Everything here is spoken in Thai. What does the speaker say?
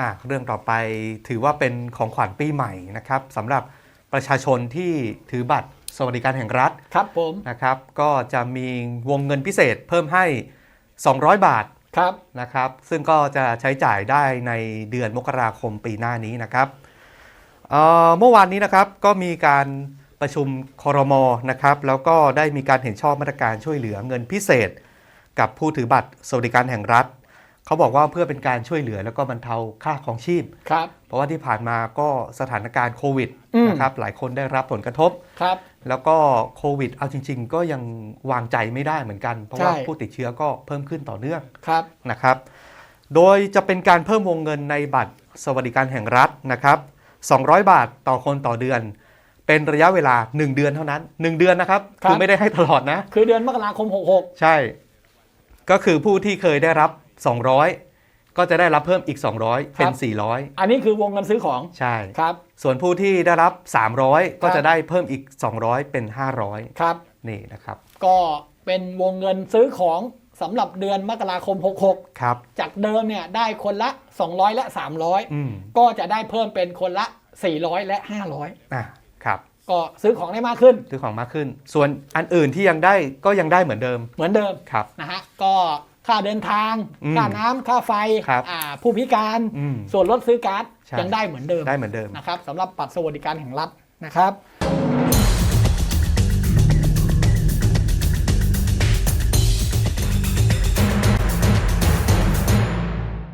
อะเรื่องต่อไปถือว่าเป็นของขวัญปีใหม่นะครับสำหรับประชาชนที่ถือบัตรสวัสดิการแห่งรัฐครับผมนะครับ ก็จะมีวงเงินพิเศษเพิ่มให้ 200 บาทครับนะครับ ซึ่งก็จะใช้จ่ายได้ในเดือนมกราคมปีหน้านี้นะครับเอ่อเมื่อวานนี้นะครับก็มีการประชุมคอรมอนะครับ แล้วก็ได้มีการเห็นชอบมาตรการช่วยเหลือเงินพิเศษ กับผู้ถือบัตรสวัสดิการแห่งรัฐ เขาบอกว่าเพื่อเป็นการช่วยเหลือแล้วก็บรรเทาค่าของชีพครับ เพราะว่าที่ผ่านมาก็สถานการณ์โควิดอืมนะครับหลายคนได้รับผลกระทบครับ แล้วก็โควิดเอาจริง ๆ ก็ยังวางใจไม่ได้เหมือนกัน เพราะว่าใช่ผู้ติดเชื้อก็เพิ่มขึ้นต่อเนื่องครับนะครับ โดยจะเป็นการเพิ่มวงเงินในบัตรสวัสดิการแห่งรัฐนะครับ 200 บาทต่อคนต่อเดือนเป็นระยะเวลา 1 เดือนเท่านั้น 1 เดือนนะครับครับคือไม่ได้ให้ตลอดนะ คือเดือนมกราคม 66 ใช่ ก็คือผู้ที่เคยได้รับ 200 ก็จะได้รับเพิ่มอีก 200 เป็นอันนี้คือวงเงินซื้อของ400ใช่ ครับ ส่วนผู้ที่ได้รับ 300 ก็ครับจะได้เพิ่มอีก 200 เป็น 500 ครับ นี่นะครับ ก็เป็นวงเงินซื้อของสำหรับเดือนมกราคม 66 ครับ จากเดิมเนี่ยได้คนละ 200 และอืม300 ก็จะได้เพิ่มเป็นคนละ 400 และ 500อะครับก็ซื้อของได้มากขึ้น ซื้อของมากขึ้น ส่วนอันอื่นที่ยังได้ก็ยังได้เหมือนเดิม เหมือนเดิม ครับ นะฮะ ก็ ค่าเดินทาง อืมค่าน้ำค่าไฟครับอ่าผู้พิการ อืมส่วนลดซื้อการ์ดใช่ ยังได้เหมือนเดิมได้เหมือนเดิม นะครับสำหรับบัตรสวัสดิการแห่งรัฐนะครับ